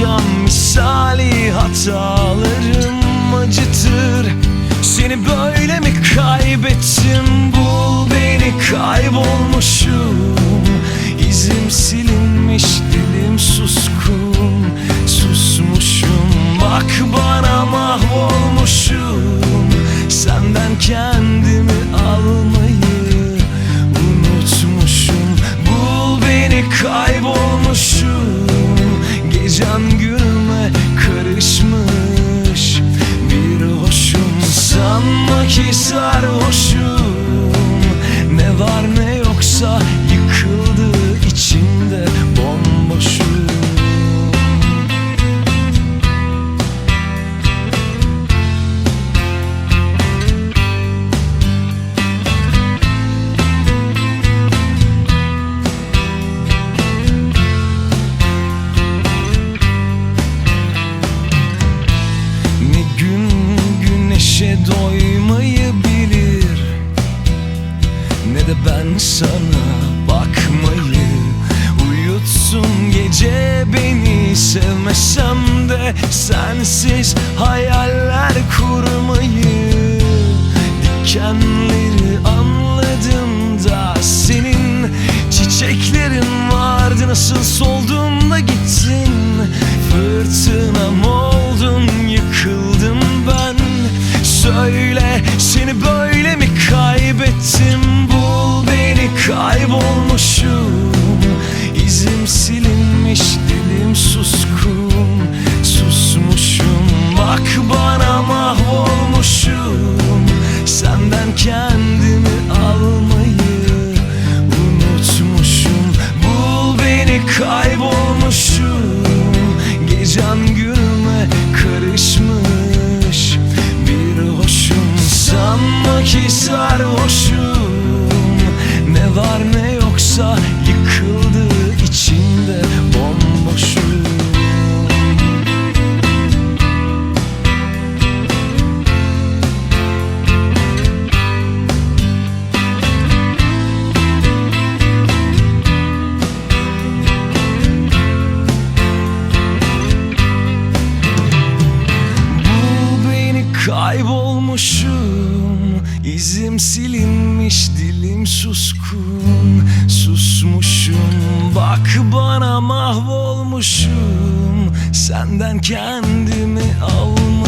Cam misali hatalarım acıtır. Seni böyle mi kaybettim? Bul beni kaybolmuşum. İzim jump güneşe doymayı bilir Ne de ben sana bakmayı Uyutsun gece beni. Sevmesem de Sensiz hayaller kurmayı sarhoşum Ne var ne yoksa kaybolmuşum İzim silinmiş dilim suskun Susmuşum. Bak bana mahvolmuşum. Senden kendimi almayı